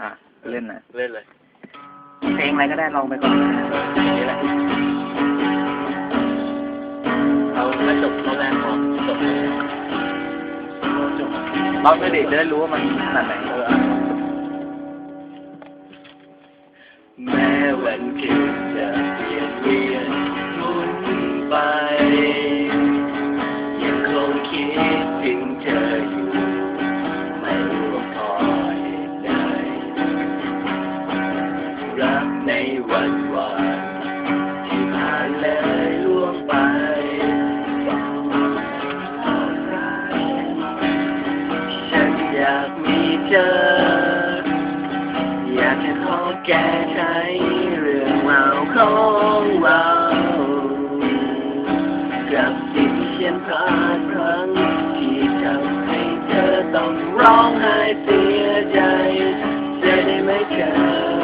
อะ เล่นหน่อยเล่นเลย เพลงอะไรก็ได้ลองไปก่อนนี่แหละเอาไม่จบตอนแรกพอจบจบลองไปดิจะได้รู้ว่ามันขนาดไหนเอออะแม้วันคืนจะ รักในวันวานที่ผ่านเลยล่วงไปฉันอยากมีเธอ อยากจะขอแก้ไขเรื่องราวของเรากับสิ่งเช่นพลาดพลั้งที่ทำให้เธอต้องร้องไห้เสียใจจะได้ไม่เจอ